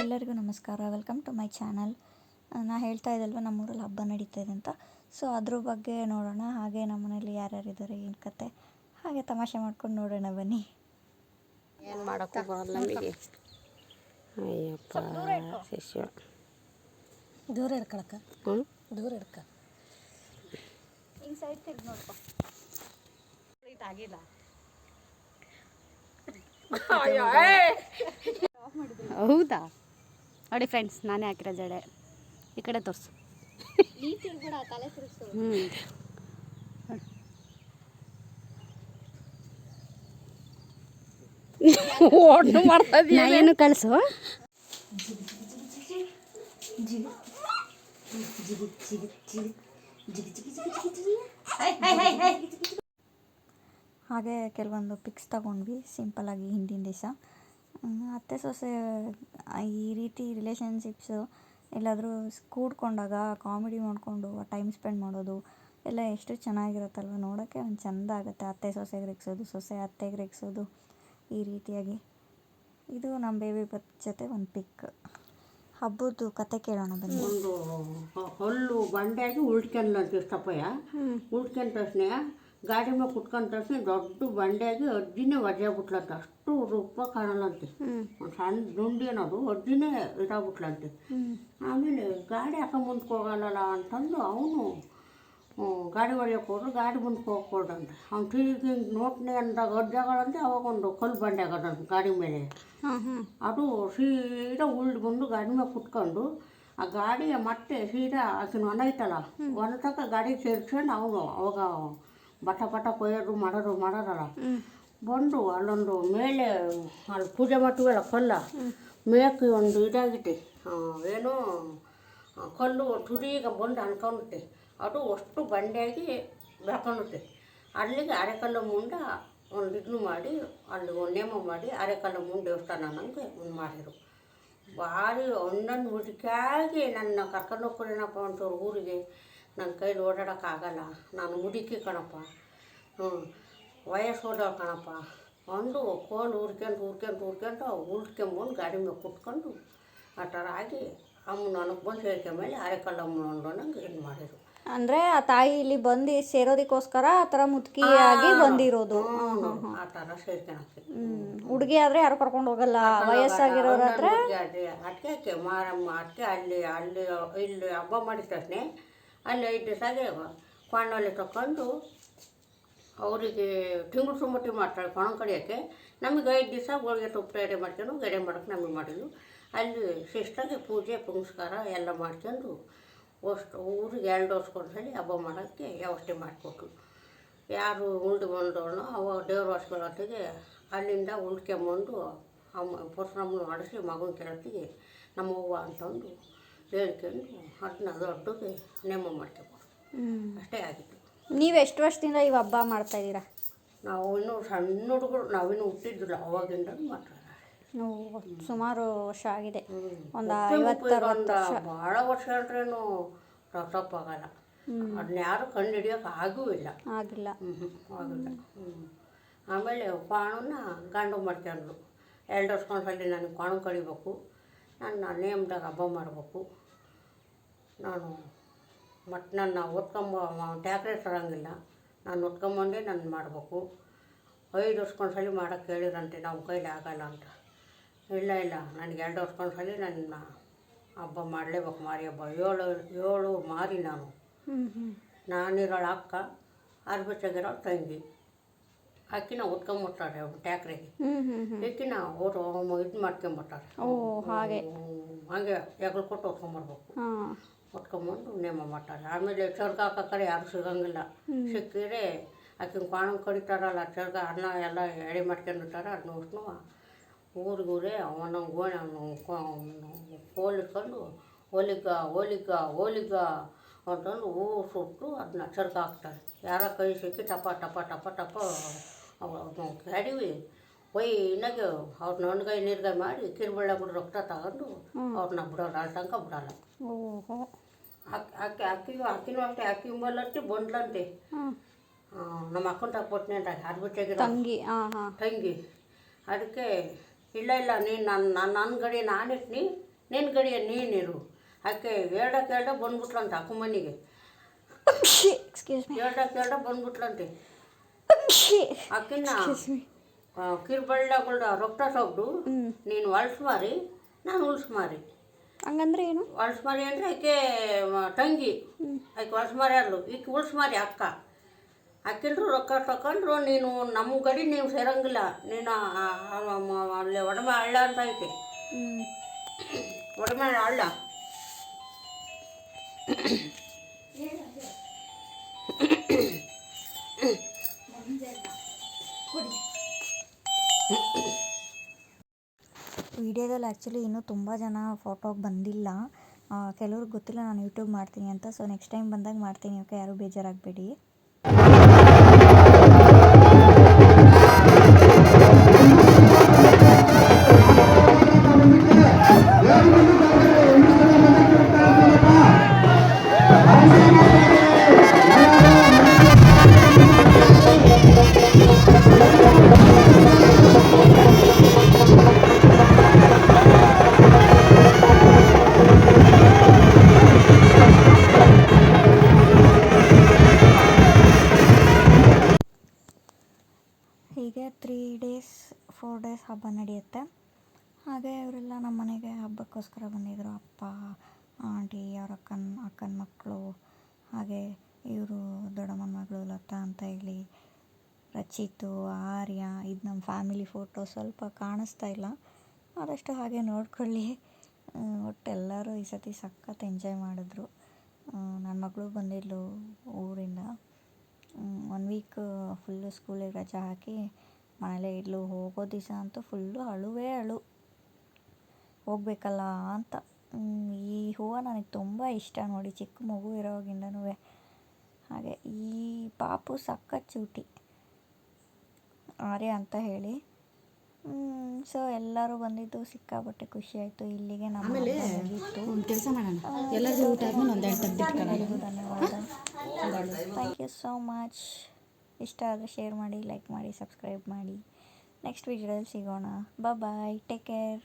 ಎಲ್ಲರಿಗೂ ನಮಸ್ಕಾರ. Welcome to my channel ನಾ ಹೇಳ್ತಾ ಇದ್ದಲ್ವ ನಮ್ಮೂರಲ್ಲಿ ಹಬ್ಬ ನಡೀತಾ ಇದೆ ಅಂತ. ಸೊ ಅದ್ರ ಬಗ್ಗೆ ನೋಡೋಣ. ಹಾಗೆ ನಮ್ಮ ಮನೇಲಿ ಯಾರ್ಯಾರಿದ್ದಾರೆ ಏನು ಕತೆ? ಹಾಗೆ ತಮಾಷೆ ಮಾಡ್ಕೊಂಡು ನೋಡೋಣ ಬನ್ನಿ. ಏನು ಮಾಡೋಕ್ಕೂ ಬರಲ್ಲ ನಮಗೆ. ಅಯ್ಯಪ್ಪ ಶಿಷ್ಯ. ದೂರ ಇಡ್ಕೊಳಕ್ಕ ದೂರ ಇಡ್ಕ ಹಿಂಗೆ ಸೈಡ್ ತಿರ್ಗಿ ನೋಡ್ಕೊ. ಹೌದಾ? ನೋಡಿ ಫ್ರೆಂಡ್ಸ್ ನಾನೇ ಹಾಕಿರೋ ಜಡೆ. ಈ ಕಡೆ ತೋರಿಸು. ಹ್ಞೂ ಓಡ್ನು ಮಾಡ್ತಾ ಏನು ಕಳಿಸು? ಹಾಗೆ ಕೆಲವೊಂದು ಪಿಕ್ಸ್ ತಗೊಂಡ್ವಿ ಸಿಂಪಲ್ಲಾಗಿ ಹಿಂದಿನ ದಿವಸ. ಅತ್ತೆ ಸೊಸೆ ಈ ರೀತಿ ರಿಲೇಷನ್ಶಿಪ್ಸು ಎಲ್ಲಾದರೂ ಕೂಡ್ಕೊಂಡಾಗ ಕಾಮಿಡಿ ಮಾಡಿಕೊಂಡು ಟೈಮ್ ಸ್ಪೆಂಡ್ ಮಾಡೋದು ಎಲ್ಲ ಎಷ್ಟು ಚೆನ್ನಾಗಿರುತ್ತಲ್ವ ನೋಡೋಕ್ಕೆ ಒಂದು ಚೆಂದ ಆಗುತ್ತೆ ಅತ್ತೆ ಸೊಸೆಗೆ ರೇಗಿಸೋದು ಸೊಸೆ ಅತ್ತೆಗೆ ರೇಗಿಸೋದು ಈ ರೀತಿಯಾಗಿ ಇದು ನಮ್ಮ ಬೇಬಿ ಬತ್ ಜೊತೆ ಒಂದು ಪಿಕ್ ಹಬ್ಬದ್ದು ಕತೆ ಕೇಳೋಣ ಬನ್ನಿ ಒಂದು ಹೊಲ್ಲು ಬಂಡೆಯಾಗಿ ಉಳ್ಟ್ಕೊಂಡ್ಲಂತ ಇಷ್ಟಪ್ಪಯ್ಯ ಉಳ್ಕೊಂಡ ತಕ್ಷಣ ಗಾಡಿ ಮೇಲೆ ಕುತ್ಕೊಂಡ ತಕ್ಷಣ ದೊಡ್ಡ ಬಂಡೆಯಾಗಿ ಅಜ್ಜಿನೇ ಒಜಾಗ್ಬಿಟ್ಲಂತ ಅಷ್ಟು ರೂಪ ಕಾಣಲಂತೆ ಒಂದು ಸಣ್ಣ ದುಂಡಿ ಅನ್ನೋದು ಅಜ್ಜಿನೇ ಇದಾಗ್ಬಿಟ್ಲಂತೆ. ಆಮೇಲೆ ಗಾಡಿ ಯಾಕೆ ಮುಂದಕ್ಕೆ ಹೋಗಲ್ಲ ಅಂತಂದು ಅವನು ಗಾಡಿ ಹೊಡೆಯೋಕೆ ಹೋದ್ರು ಗಾಡಿ ಮುಂದಕ್ಕೆ ಹೋಗ್ಕೊಳ್ದಂತೆ. ಅವ್ನು ತಿರುಗಿ ನೋಟ್ನೆ ಅಂದಾಗ ಅಜ್ಜಗಳಂತೆ ಅವಾಗ ಒಂದು ಕಲ್ಲು ಬಂಡೆ ಆಗದಂತೆ ಗಾಡಿ ಮೇಲೆ. ಅದು ಸೀದಾ ಉಳ್ದು ಬಂದು ಗಾಡಿ ಮೇಲೆ ಕುತ್ಕೊಂಡು ಆ ಗಾಡಿಯ ಮತ್ತೆ ಸೀದಾ ಆಕಿನ ಒಣ ಐತಲ್ಲ ಒಣ ತಕ್ಕ ಗಾಡಿ ಸೇರಿಸ್ಕೊಂಡು ಅವನು ಅವಾಗ ಬಟ ಬಟ ಕೊಯ್ಯೋದು ಮಾಡೋದು ಮಾಡೋದಲ್ಲ ಬಂದು ಅಲ್ಲೊಂದು ಮೇಲೆ ಅಲ್ಲಿ ಪೂಜೆ ಮಾಡ್ತೀವಲ್ಲ ಕಲ್ಲ. ಮೇಕೆ ಒಂದು ಇದಾಗಿತ್ತೆ ಏನು ಕಲ್ಲು ತುದಿಗ ಬಂದು ಅನ್ಕೊಂಡುತ್ತೆ ಅದು ಅಷ್ಟು ಬಂಡೆಯಾಗಿ ಬೆಳ್ಕೊಂಡುತ್ತೆ ಅಲ್ಲಿಗೆ ಅರೆಕಲ್ಲು ಮುಂಡ ಒಂದು ಇದನ್ನು ಮಾಡಿ ಅಲ್ಲಿ ಒಂದು ನೇಮ ಮಾಡಿ ಅರೆಕಲ್ಲು ಮುಂದೆ ದೇವಸ್ಥಾನ ನನಗೆ ಒಂದು ಮಾಡಿದರು. ಭಾರಿ ಒಂದೊಂದು ಹುಡುಕಿಯಾಗಿ ನನ್ನ ಕರ್ಕೊಂಡು ಹೋಗ್ಕೊಳ್ಳೇನಪ್ಪ ಅಂತವ್ರು ಊರಿಗೆ. ನನ್ನ ಕೈಲಿ ಓಡಾಡೋಕ್ಕಾಗಲ್ಲ ನಾನು ಮುದುಕಿ ಕಣಪ್ಪ. ಹ್ಞೂ ವಯಸ್ಸು ಹೋದವ ಕಣಪ್ಪ. ಒಂದು ಕೋಲು ಉರ್ಕೊಂಡು ಉರ್ಕೊಂಡು ಉರ್ಕೊಂಡು ಉಳ್ಕೊಂಬಂದು ಗಾಡಿ ಮೇಲೆ ಕುತ್ಕೊಂಡು ಆ ಥರ ಆಗಿ ಅಮ್ಮ ನನಗೆ ಬಂದು ಸೇರ್ಕೊಂಡ್ಮೇಲೆ ಅರೆಕಲ್ಲಮ್ಮ ಅನ್ನೋಂಗೆ ಇದು ಮಾಡಿದ್ರು. ಅಂದರೆ ಆ ತಾಯಿ ಇಲ್ಲಿ ಬಂದು ಸೇರೋದಕ್ಕೋಸ್ಕರ ಆ ಥರ ಮುದುಕಿಯಾಗಿ ಬಂದಿರೋದು. ಆ ಥರ ಸೇರ್ಕೊಳಕ್ಕೆ ಹುಡುಗಿ ಆದರೆ ಯಾರು ಕರ್ಕೊಂಡು ಹೋಗಲ್ಲ? ವಯಸ್ಸಾಗಿರೋರು ಹತ್ರ ಅದಕ್ಕೆ ಅಕ್ಕೆ ಮಾರಮ್ಮ ಅದಕ್ಕೆ ಅಲ್ಲಿ ಅಲ್ಲಿ ಇಲ್ಲಿ ಹಬ್ಬ ಮಾಡಿದ ತಕ್ಷಣ ಅಲ್ಲಿ ಐದು ದಿವಸಗೆ ಕ್ವಾಣಲ್ಲಿ ತಗೊಂಡು ಅವರಿಗೆ ತಿಂಗಳು ಸುಮ್ಮಟ್ಟಿ ಮಾಡ್ತಾಳೆ ಕೊಣ ಕಡಿಯೋಕ್ಕೆ. ನಮಗೆ ಐದು ದಿವಸ ಹೋಳಿಗೆ ತುಪ್ಪ ಎಡೆ ಮಾಡ್ಕೊಂಡು ಗಡೆ ಮಾಡೋಕೆ ನಮಗೆ ಮಾಡಿದ್ಲು ಅಲ್ಲಿ ಶಿಸ್ತಾಗಿ ಪೂಜೆ, ಪುನಸ್ಕಾರ ಎಲ್ಲ ಮಾಡ್ಕೊಂಡು ಅಷ್ಟು ಊರಿಗೆ ಎರಡು ವರ್ಷಕ್ಕೊಂದ್ಸಲಿ ಹಬ್ಬ ಮಾಡೋಕ್ಕೆ ವ್ಯವಸ್ಥೆ ಮಾಡಿಕೊಟ್ರು. ಯಾರು ಉಂಡು ಬಂದವನು ಅವ ದೇವ್ರ ವರ್ಷಗಳೊತ್ತಿಗೆ ಅಲ್ಲಿಂದ ಉಳ್ಕೊಂಬಂದು ಅಮ್ಮ ಪರಶುರಾಮನ ಮಾಡಿಸಿ ಮಗನ ಕೆಳತ್ತಿಗೆ ನಮ್ಮ ಅವ್ವ ಅಂತಂದು ಹೇಳ್ಕೊಂಡು ಅದನ್ನ ದೊಡ್ಡಗೆ ನೇಮ ಮಾಡ್ಕಬೇಕು ಅಷ್ಟೇ ಆಗಿತ್ತು. ನೀವು ಎಷ್ಟು ವರ್ಷದಿಂದ ಈ ಹಬ್ಬ ಮಾಡ್ತಾ ಇದ್ದೀರಾ? ನಾವು ಇನ್ನೂ ಸಣ್ಣ ಹುಡುಗರು ನಾವಿನ್ನೂ ಹುಟ್ಟಿದ್ದಿಲ್ಲ ಅವಾಗಿಂದ ಮಾಡ್ತಾರೆ. ಸುಮಾರು ವರ್ಷ ಆಗಿದೆ. ಒಂದು ಭಾಳ ವರ್ಷ. ಅಂದ್ರೇನು ಆಗಲ್ಲ. ಅದನ್ನ ಯಾರು ಕಂಡು ಹಿಡಿಯೋಕೆ ಆಗೂ ಇಲ್ಲ. ಆಗಿಲ್ಲ. ಆಗಿಲ್ಲ. ಆಮೇಲೆ ಪಾಣನ ಗಂಡು ಮಾಡ್ಕೊಂಡ್ರು ಎರಡು ವರ್ಷಕ್ಕೊಂದ್ಸಲಿ ನನಗೆ ಕಾಣು ಕಳಿಬೇಕು. ನನ್ನ ನೇಮ್ದಾಗ ಹಬ್ಬ ಮಾಡಬೇಕು. ನಾನು ಮತ್ತು ನನ್ನ ಓದ್ಕೊಂಬ ಟ್ಯಾಕ್ರೆ ತರೋಂಗಿಲ್ಲ. ನಾನು ಓದ್ಕೊಂಬಂದೆ ನಾನು ಮಾಡಬೇಕು. ಐದು ವರ್ಷಕ್ಕೊಂದ್ಸಲಿ ಮಾಡೋಕ್ಕೆ ಹೇಳಿರಂತೆ ನಮ್ಮ ಕೈಲಿ ಆಗಲ್ಲ ಅಂತ. ಇಲ್ಲ ಇಲ್ಲ ನನಗೆ ಎರಡು ವರ್ಷಕ್ಕೊಂದ್ಸಲಿ ನನ್ನ ಹಬ್ಬ ಮಾಡಲೇಬೇಕು ಮಾರಿ ಹಬ್ಬ. ಏಳು ಏಳು ಮಾರಿ ನಾನು. ನಾನಿರೋಳು ಅಕ್ಕ ಅರ್ಬಿಚಾಗಿರೋ ತಂಗಿ. ಅಕ್ಕಿನ ಉತ್ಕೊಂಬಿಡ್ತಾರೆ ಟ್ಯಾಕ್ರಿಗೆ. ಅಕ್ಕಿನ ಅವರು ಇದು ಮಾಡ್ಕೊಂಬಿಡ್ತಾರೆ ಓ ಹಾಗೆ. ಹಾಗೆ ಎಗಳು ಕೊಟ್ಟು ಹೊತ್ಕೊಂಬರ್ಬೇಕು. ಹಾಂ ಹೊತ್ಕೊಂಬಂದು ನೇಮ ಮಾಡ್ತಾರೆ ಆಮೇಲೆ ಚರ್ಗ ಹಾಕೋ ಕಡೆ ಯಾರು ಸಿಗಂಗಿಲ್ಲ ಸಿಕ್ಕಿದ್ರೆ ಆಕಿನ ಕಾಣ ಕಡಿತಾರಲ್ಲ ಚರ್ಗ ಅನ್ನ ಎಲ್ಲ ಎಡೆ ಮಾಡ್ಕೊಂಡಿರ್ತಾರೆ ಅದನ್ನ ಉಷ್ಣು ಊರಿಗೂರೇ ಅವನ ಗೋಣೆ ಅವನು ಹೋಲಿಕೊಂಡು ಹೋಲಿಗ ಹೋಲಿಗ ಹೋಲಿಗ ಅಂತಂದು ಹೂವು ಸುಟ್ಟು ಅದನ್ನ ಚರ್ಗ ಹಾಕ್ತಾರೆ ಯಾರ ಕೈ ಸಿಕ್ಕಿ ಟಪ ಟಪ ಟಪ ಟಪ ಕಡಿವಿ ಒಯ್ನಾಗೆ ಅವ್ರ ನೊಣ್ಗಾಯಿ ನೀರ್ಗಾಯಿ ಮಾಡಿ ಕಿರುಬಳ್ಳ ಬಿಡು ರಕ್ತ ತಗೊಂಡು ಅವ್ರನ್ನ ಬಿಡೋರು ಅಲ್ಲಿ ತನಕ ಬಿಡಲ್ಲ. ಓಹೋ. ಅಕ್ಕಿ ಅಕ್ಕಿ ಅಕ್ಕಿಗೂ ಅಕ್ಕಿನೂ ಅಷ್ಟೇ ಅಕ್ಕಿ ಇಂಬಲ್ಲಂತೆ ಬಂದ್ಲಂತೆ ನಮ್ಮ ಅಕ್ಕನ ಕೊಟ್ಟನೆ ಅಂತ ಅರ್ಬಿಟ್ಟಾಗಿರೋ ತಂಗಿ ತಂಗಿ. ಅದಕ್ಕೆ ಇಲ್ಲ ಇಲ್ಲ ನೀನು ನನ್ನ ನನ್ನ ನನ್ನ ಗಡಿ ನಾನಿಟ್ನಿ ನಿನ್ನ ಗಡಿಯ ನೀನಿರು ಆಕೆ ಎರಡ ಕೇಳ್ದ ಬಂದ್ಬಿಟ್ಲಂತೆ ಅಕ್ಕ ಮನೆಗೆ. ಎರಡ ಕೇಳ್ದ ಬಂದ್ಬಿಟ್ಲಂತೆ. ಆಕಿನ್ನ ಕಿರ್ಬಳ್ಳಗುಳ್ದ ರೊಕ್ಕ ತಗ್ದು ನೀನು ಹೊಲ್ಸ್ ಮಾರಿ ನಾನು ಉಳ್ಸ್ ಮಾರಿ. ಹಂಗಂದ್ರೆ ಏನು? ಹೊಲ್ಸ್ ಮಾರಿ ಅಂದರೆ ಆಕೆ ತಂಗಿ. ಆಕೆ ಹೊಲ್ಸ್ ಮಾರಿ ಅಲ್ಲು ಈಕೆ ಉಳ್ಸ್ ಮಾರಿ ಅಕ್ಕ. ಅಕ್ಕಿಂದ್ರು ರೊಕ್ಕ ತಗೊಂಡ್ರು ನೀನು ನಮ್ಮ ಗಡಿ ನೀವು ಸೇರಂಗಿಲ್ಲ. ನೀನು ಅಲ್ಲಿ ಒಡಮೆ ಹಳ್ಳ ಅಂತ ಐತೆ. ಒಡಮೆ ಹಳ್ಳ. ವಿಡಿಯೋದಲ್ಲಿ ಆ್ಯಕ್ಚುಲಿ ಇನ್ನೂ ತುಂಬ ಜನ ಫೋಟೋಗೆ ಬಂದಿಲ್ಲ. ಕೆಲವ್ರಿಗೆ ಗೊತ್ತಿಲ್ಲ ನಾನು ಯೂಟ್ಯೂಬ್ ಮಾಡ್ತೀನಿ ಅಂತ. ಸೊ ನೆಕ್ಸ್ಟ್ ಟೈಮ್ ಬಂದಾಗ ಮಾಡ್ತೀನಿ. ಓಕೆ ಯಾರೂ ಬೇಜಾರಾಗಬೇಡಿ. ತ್ರೀ ಡೇಸ್ ಫೋರ್ ಡೇಸ್ ಹಬ್ಬ ನಡೆಯುತ್ತೆ. ಹಾಗೆ ಇವರೆಲ್ಲ ನಮ್ಮ ಮನೆಗೆ ಹಬ್ಬಕ್ಕೋಸ್ಕರ ಬಂದಿದ್ದರು ಅಪ್ಪ, ಆಂಟಿ, ಅವ್ರ ಅಕ್ಕನ ಅಕ್ಕನ ಮಕ್ಕಳು, ಹಾಗೆ ಇವರು ದೊಡ್ಡಮ್ಮನ ಮಗಳು ಲತಾ ಅಂತ ಹೇಳಿ, ರಚಿತು, ಆರ್ಯ, ಇದು ನಮ್ಮ ಫ್ಯಾಮಿಲಿ ಫೋಟೋ ಸ್ವಲ್ಪ ಕಾಣಿಸ್ತಾ ಇಲ್ಲ. ಆದಷ್ಟು ಹಾಗೆ ನೋಡ್ಕೊಳ್ಳಿ. ಒಟ್ಟು ಎಲ್ಲರೂ ಈ ಸತಿ ಸಖತ್ ಎಂಜಾಯ್ ಮಾಡಿದ್ರು. ನನ್ನ ಮಗಳು ಬಂದಿದ್ಲು ಊರಿಂದ. ಒನ್ ವೀಕ್ ಫುಲ್ಲು ಸ್ಕೂಲಿಗೆ ರಜೆ ಹಾಕಿ ಮನೇಲೇ ಇದ್ಲು ಹೋಗೋ ದಿವಸ ಅಂತೂ ಫುಲ್ಲು ಅಳುವೇ ಅಳು. ಹೋಗ್ಬೇಕಲ್ಲ ಅಂತ. ಈ ಹೂವು ನನಗೆ ತುಂಬ ಇಷ್ಟ ನೋಡಿ ಚಿಕ್ಕ ಮಗು ಇರೋವಾಗಿಂದನೂ. ಹಾಗೆ ಈ ಪಾಪು ಸಖತ್ ಚೂಟಿ. ಆರ್ಯ ಅಂತ ಹೇಳಿ. ಸೊ ಎಲ್ಲರೂ ಬಂದಿದ್ದು ಸಿಕ್ಕಾಪಟ್ಟೆ ಖುಷಿ ಆಯಿತು. ಇಲ್ಲಿಗೆ ನಮ್ಮ ಒಂದು ಕೆಲಸ ಮಾಡೋಣ. ಎಲ್ಲರಿಗೂ ಊಟ ಆದ್ಮೇಲೆ ಒಂದು ಎರಡು ತೆಗ್ದಿಟ್ಕೊಳ್ಳೋಣ ಧನ್ಯವಾದ. ಥ್ಯಾಂಕ್ ಯು ಸೋ ಮಚ್ ಇಷ್ಟ ಆದರೆ ಶೇರ್ ಮಾಡಿ ಲೈಕ್ ಮಾಡಿ ಸಬ್ಸ್ಕ್ರೈಬ್ ಮಾಡಿ. ನೆಕ್ಸ್ಟ್ ವೀಡಿಯೋದಲ್ಲಿ ಸಿಗೋಣ. Bye take care